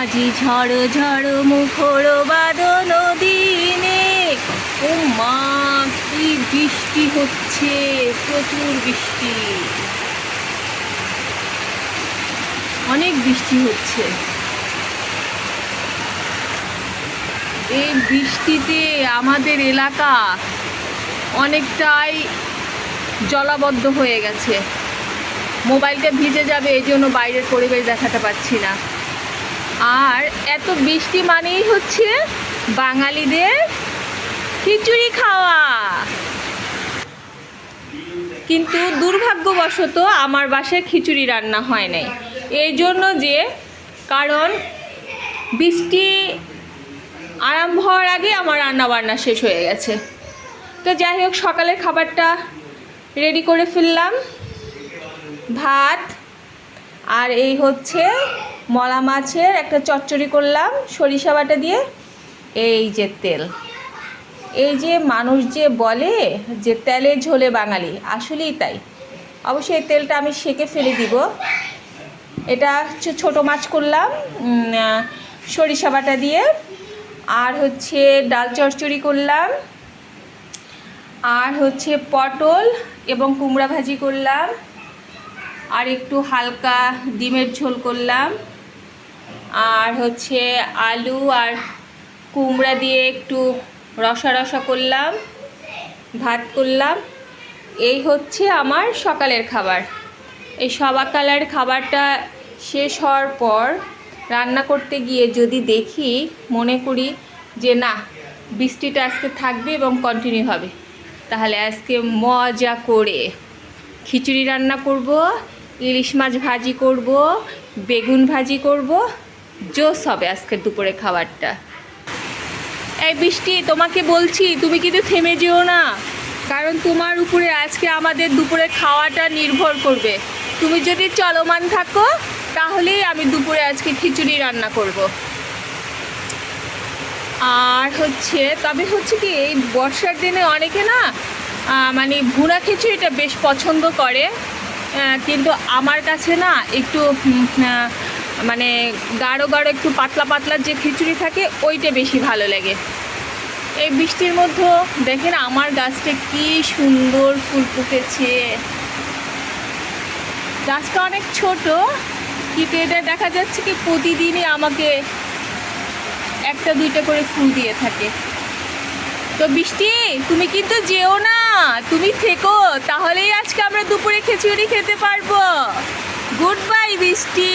আজি ঝড় ঝড় মুখর বাদন দিনে। ও মা কি বৃষ্টি হচ্ছে, প্রচুর বৃষ্টি। অনেক বৃষ্টি হচ্ছে। এই বৃষ্টিতে আমাদের এলাকা অনেকটাই জলাবদ্ধ হয়ে গেছে। মোবাইলটা ভিজে যাবে, এই জন্য বাইরের পরিবেশ দেখাতে পাচ্ছি না। আর এত বৃষ্টি মানেই হচ্ছে বাঙালিদের খিচুড়ি খাওয়া। কিন্তু দুর্ভাগ্যবশত আমার বাসায় খিচুড়ি রান্না হয় নাই। এই জন্য যে, কারণ বৃষ্টি আরম্ভ হওয়ার আগে আমার রান্না বান্না শেষ হয়ে গেছে। তো যাই হোক, সকালের খাবারটা রেডি করে ফেললাম। ভাত আর এই হচ্ছে মলা মাছের একটা চচ্চড়ি করলাম, সরিষা বাটা দিয়ে, এই যে তেল। এই যে মানুষ যে বলে যে তেলে ঝোলে বাঙালি, আসলেই তাই। অবশ্যই এই তেলটা আমি সেকে ফেলে দিব। এটা ছোটো মাছ করলাম সরিষা বাটা দিয়ে। আর হচ্ছে ডাল চচ্চড়ি করলাম। আর হচ্ছে পটল এবং কুমড়া ভাজি করলাম। আর একটু হালকা ডিমের ঝোল করলাম। আর হচ্ছে আলু আর কুমড়া দিয়ে একটু রসা রসা করলাম, ভাত করলাম। এই হচ্ছে আমার সকালের খাবার। এই সকালের খাবারটা শেষ হওয়ার পর রান্না করতে গিয়ে যদি দেখি, মনে করি যে না, বৃষ্টিটা আজকে থাকবে এবং কন্টিনিউ হবে। তাহলে আজকে মজা করে খিচুড়ি রান্না করব, ইলিশ মাছ ভাজি করব, বেগুন ভাজি করব জোস হবে আজকের দুপুরে খাবারটা। এই বৃষ্টি, তোমাকে বলছি, তুমি কিন্তু থেমে যেও না। কারণ তোমার উপরে আজকে আমাদের দুপুরে খাওয়াটা নির্ভর করবে। তুমি যদি চলমান থাকো, তাহলেই আমি দুপুরে আজকে খিচুড়ি রান্না করব। আর হচ্ছে, তবে হচ্ছে কি, এই বর্ষার দিনে অনেকে না মানে ভুনা খিচুড়িটা বেশ পছন্দ করে। কিন্তু আমার কাছে না, একটু মানে গাঢ় গাঢ় একটু পাতলা পাতলা যে খিচুড়ি থাকে, ওইটা বেশি ভালো লাগে। এই বৃষ্টির মধ্যে দেখেন আমার গাছটা কি সুন্দর ফুল ফুটেছে। গাছটা অনেক ছোট, কিন্তু এটা দেখা যাচ্ছে কি প্রতিদিনই আমাকে একটা, দুইটা করে ফুল দিয়ে থাকে। তো বৃষ্টি, তুমি কিন্তু যেও না, তুমি থেকো, তাহলেই আজকে আমরা দুপুরে খিচুড়ি খেতে পারব। গুড বাই বৃষ্টি।